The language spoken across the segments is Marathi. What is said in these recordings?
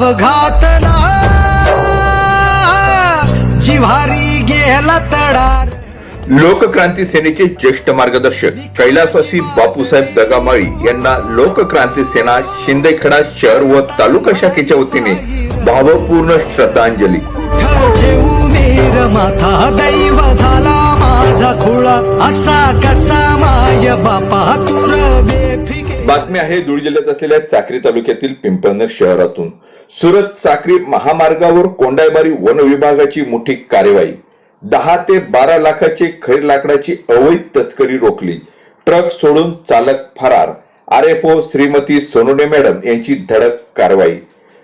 जाव घातला जिव्हारी गेला तडार. लोकक्रांती सेनेचे ज्येष्ठ मार्गदर्शक कैलासवासी बापूसाहेब दगामाळी यांना लोकक्रांती सेना शिंदेखेडा शहर व तालुका शाखेच्या वतीने भावपूर्ण श्रद्धांजली. माथा? दैव झाला माझा खुळा. असा कसा माय बापा? तुर बातमी आहे धुळे जिल्ह्यात असलेल्या साक्री तालुक्यातील पिंपळनेर शहरातून. सुरत साक्री महामार्गावर कोंडाईबारी वन विभागाची मोठी कार्यवाही. दहा ते बारा लाखाची खैर लाकडाची अवैध तस्करी रोखली. ट्रक सोडून चालक फरार. R F O Shrimati Sonone madam यांची धडक कारवाई.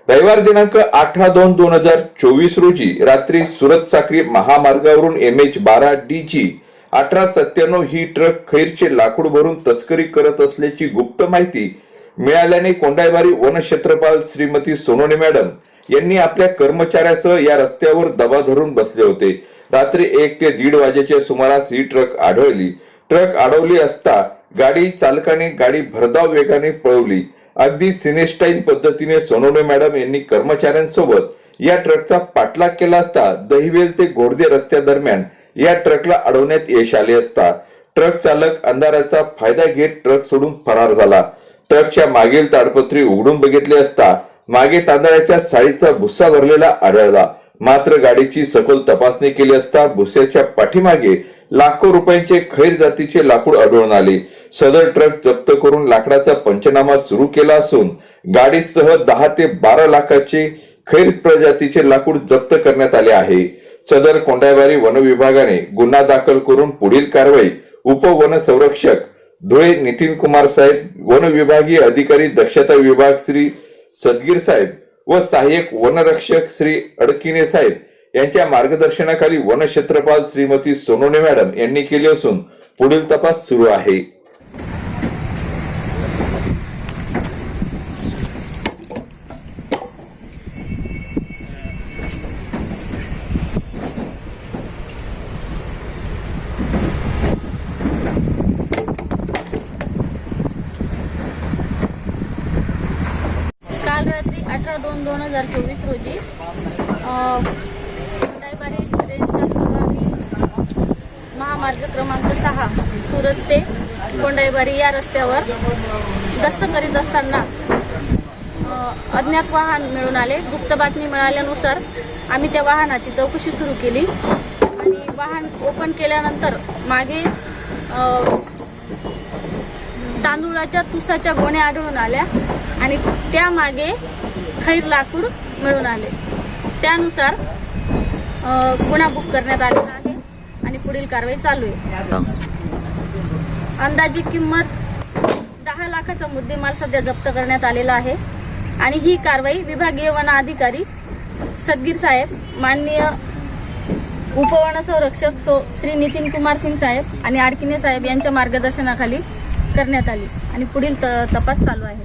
रविवार दिनांक अठरा दोन दोन हजार चोवीस रोजी रात्री सुरत साक्री महामार्गावरून एम एच बारा डी जी अठरा सत्त्याण्णव ही ट्रक खैरचे लाकूड भरून तस्करी करत असल्याची गुप्त माहिती मिळाल्याने कोंडाईबारी वनक्षेत्रपाल श्रीमती सोनोने मॅडम यांनी आपल्या कर्मचाऱ्यासह या रस्त्यावर दबा धरून बसले होते. रात्री एक ते दीड वाजेच्या सुमारास ही ट्रक आढळली. ट्रक अडवली असता गाडी चालकाने गाडी भरधाव वेगाने पळवली. अगदी सिनेस्टाईन पद्धतीने सोनोने मॅडम यांनी कर्मचाऱ्यांसोबत या ट्रकचा पाठलाग केला असता दहिवेल ते गोर्दे रस्त्यादरम्यान या ट्रकला अडवण्यात यश आले असता. ट्रक चालक अंधाराचा फायदा घेत ट्रक सोडून फरार झाला. ट्रकच्या मागील ताडपत्री उघडून बघितले असता मागे तांदळाच्या साळीचा भुस्सा भरलेला आढळला. मात्र गाडीची सखोल तपासणी केली असता भुस्याच्या पाठीमागे लाखो रुपयांचे खैर जातीचे लाकूड आढळून आले. सदर ट्रक जप्त करून लाकडाचा पंचनामा सुरू केला असून गाडीसह दहा ते बारा लाखाचे खैर प्रजातीचे लाकूड जप्त करण्यात आले आहे. सदर कोंडाईबारी वन विभागाने गुन्हा दाखल करून पुढील कारवाई उपवन संरक्षक धुळे नितीन कुमार साहेब वन विभागीय अधिकारी दक्षता विभाग श्री सदगीर साहेब व सहाय्यक वनरक्षक श्री अडकिने साहेब यांच्या मार्गदर्शनाखाली वनक्षेत्रपाल श्रीमती सोनोने मॅडम यांनी केली असून पुढील तपास सुरू आहे काल रात्री अठरा दोन दोन हजार चोवीस रोजी डायबारी रेंज स्टाफसह आम्ही महामार्ग क्रमांक सहा सुरत ते कोंडाईबारी या रस्त्यावर गस्त करीत असताना अज्ञात वाहन मिळून आले. गुप्त बातमी मिळाल्यानुसार आम्ही त्या वाहनाची चौकशी सुरू केली आणि वाहन ओपन केल्यानंतर मागे तांदूळाच्या तुसाच्या गोण्या आढळून आल्या आणि त्यामागे खैर लाकूड मिळून आले. त्यानुसार गुन्हा बुक करण्यात आलेला आहे आणि पुढील कारवाई चालू आहे. अंदाजी किंमत दहा लाखाचा मुद्देमाल सध्या जप्त करण्यात आलेला आहे आणि ही कारवाई विभागीय वन अधिकारी सदगीर साहेब माननीय उपवन संरक्षक सो श्री नितीन कुमार सिंग साहेब आणि आडकिने साहेब यांच्या मार्गदर्शनाखाली करण्यात आली. आणि पुढील त- तपास चालू आहे.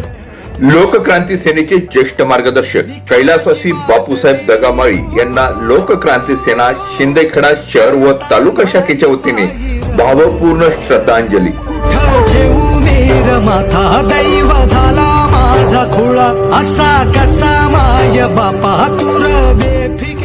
लोकक्रांती सेनेचे ज्येष्ठ मार्गदर्शक कैलासवासी बापूसाहेब दगामाळी यांना लोकक्रांती सेना शिंदेखेडा शहर व तालुका शाखेच्या वतीने भावपूर्ण श्रद्धांजली.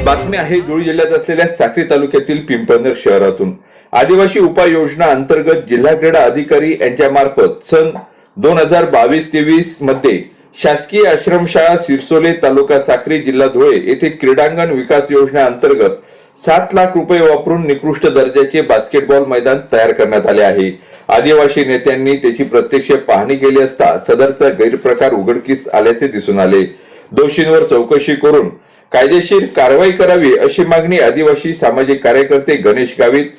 बातमी आहे धुळे जिल्ह्यात असलेल्या साक्री तालुक्यातील पिंपळनेर शहरातून. आदिवासी उपाययोजना अंतर्गत जिल्हा क्रीडा अधिकारी यांच्या मार्फत सन दोन हजार बावीस तेवीसमध्ये शासकीय आश्रमशाळा सिरसोले तालुका साक्री जिल्हा धुळे येथे क्रीडांगण विकास योजना अंतर्गत सात लाख रुपये वापरून निकृष्ट दर्जाचे बास्केटबॉल मैदान तयार करण्यात आले आहे. आदिवासी नेत्यांनी त्याची प्रत्यक्ष पाहणी केली असता सदरचा गैरप्रकार उघडकीस आल्याचे दिसून आले. दोषींवर चौकशी करून कायदेशीर कारवाई करावी अशी मागणी आदिवासी सामाजिक कार्यकर्ते गणेश गावित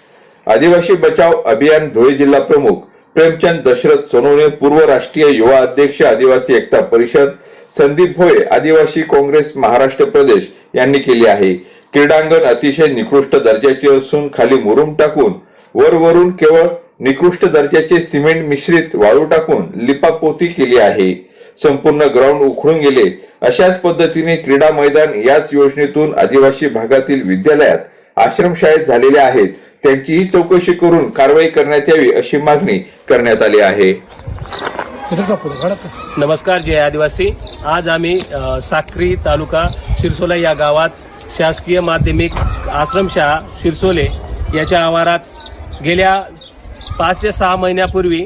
आदिवासी बचाव अभियान धुळे जिल्हा प्रमुख प्रेमचंद दशरथ सोनवणे पूर्व राष्ट्रीय युवा अध्यक्ष आदिवासी एकता परिषद संदीप भोये आदिवासी काँग्रेस महाराष्ट्र प्रदेश यांनी केली आहे. क्रीडांगण अतिशय निकृष्ट दर्जाचे असून खाली मुरुम टाकून वरवरून केवळ निकृष्ट दर्जाचे सिमेंट मिश्रित वाळू टाकून लिपापोती केली आहे. संपूर्ण ग्राउंड उखडून गेले. अशाच पद्धतीने क्रीडा मैदान याच योजनेतून आदिवासी भागातील विद्यालयात आश्रमशाळेत झालेल्या आहेत. त्यांचीही चौकशी करून कारवाई करण्यात यावी अशी मागणी करण्यात आली आहे. नमस्कार जय आदिवासी. आज आम्ही साक्री तालुका शिरसोला या गावात शासकीय माध्यमिक आश्रमशाळा शिरसोले याच्या आवारात गेल्या पाच ते सहा महिन्यापूर्वी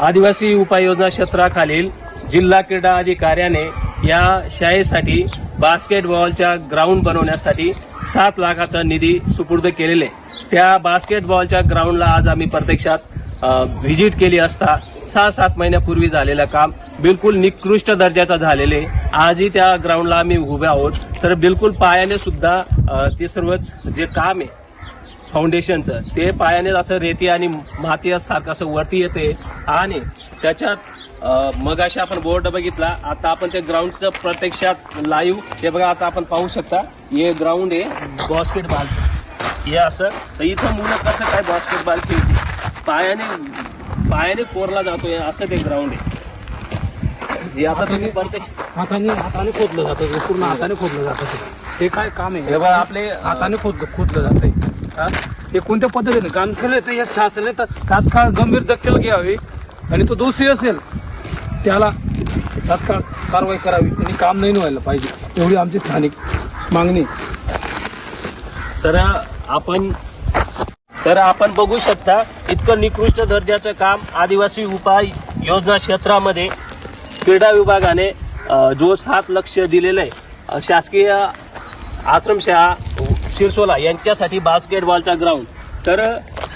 आदिवासी उपाययोजना क्षेत्राखालील जिल्हा क्रीडा अधिकाऱ्याने या शाळेसाठी बास्केटबॉलच्या ग्राउंड बनवण्यासाठी सात लाखाचा निधी सुपूर्द केलेले. त्या बास्केटबॉलच्या ग्राउंडला आज आम्ही प्रत्यक्षात व्हिजिट केली असता सहा सात महिन्यापूर्वी झालेलं काम बिलकुल निकृष्ट दर्जाचं झालेले. आजही त्या ग्राउंडला आम्ही उभे आहोत. तर बिलकुल पायाने सुद्धा ते सर्वच जे काम आहे फाउंडेशनचं ते पायाने असं रेती आणि माती सारखं असं वरती येते. आणि त्याच्यात मगाशी आपण बोर्ड बघितला आता आपण ते ग्राउंडचं प्रत्यक्षात लाईव्ह हे बघा आता आपण पाहू शकता. हे ग्राउंड आहे बास्केटबॉलचं हे असं तर इथं मुलं कसं काय बास्केटबॉल खेळते पायाने पायाने कोरला जातोय असं ते ग्राउंड आहे. हे आता तुम्ही प्रत्यक्ष हाताने हाताने खोदलं जातं पूर्ण हाताने खोदलं जातं ते. ते काय काम आहे? बघा आपले हाताने खोदलं खोदलं जातंय. हा? ते कोणत्या पद्धतीने? काम केले तर या शासनाने तात्काळ गंभीर दखल घ्यावी आणि तो दोषी असेल त्याला तात्काळ कारवाई करावी आणि काम नाही व्हायला पाहिजे. एवढी आमची स्थानिक मागणी. तर आपण तर आपण बघू शकता इतकं निकृष्ट दर्जाचं काम आदिवासी उपाय योजना क्षेत्रामध्ये क्रीडा विभागाने जो सात लक्ष दिलेलं आहे शासकीय आश्रमशाळा शिरसोला यांच्यासाठी बास्केटबॉलचा ग्राउंड तर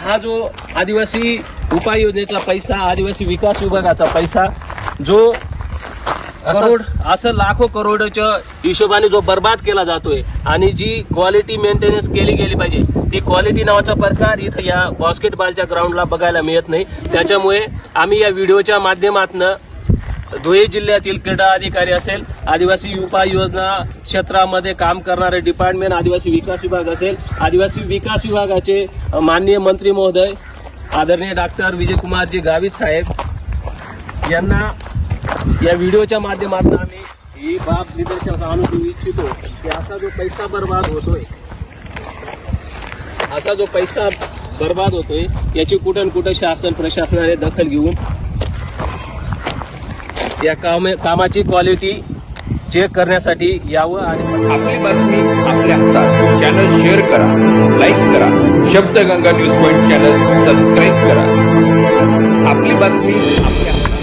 हा जो आदिवासी उपाय योजनेचा पैसा आदिवासी विकास विभागाचा पैसा जो करोड असं लाखो करोडच्या हिशोबाने जो बर्बाद केला जातोय आणि जी क्वालिटी मेंटेनन्स केली गेली पाहिजे ती क्वालिटी नावाचा प्रकार इथं या बास्केटबॉलच्या ग्राउंडला बघायला मिळत नाही. त्याच्यामुळे आम्ही या व्हिडिओच्या माध्यमातून धुळे जिल्ह्यातील क्रीडा अधिकारी असेल आदिवासी उपाय योजना क्षेत्रामध्ये काम करणारे डिपार्टमेंट आदिवासी विकास विभाग असेल आदिवासी विकास विभागाचे माननीय मंत्री महोदय आदरणीय डॉक्टर विजयकुमारजी गावित साहेब यांना या व्हिडिओच्या माध्यमातून आम्ही ही बाब निदर्शनास आणून देऊ इच्छितो की असा जो पैसा बर्बाद होतोय असा जो पैसा बर्बाद होतोय याची कुठं कुठं शासन प्रशासनाने दखल घेऊन या काम कामाची क्वालिटी चेक करण्यासाठी यावं आणि आपली बातमी आपल्या हातात. चॅनल शेअर करा लाईक करा. Shabdganga news point channel subscribe करा. आपली बातमी आपल्या हातात.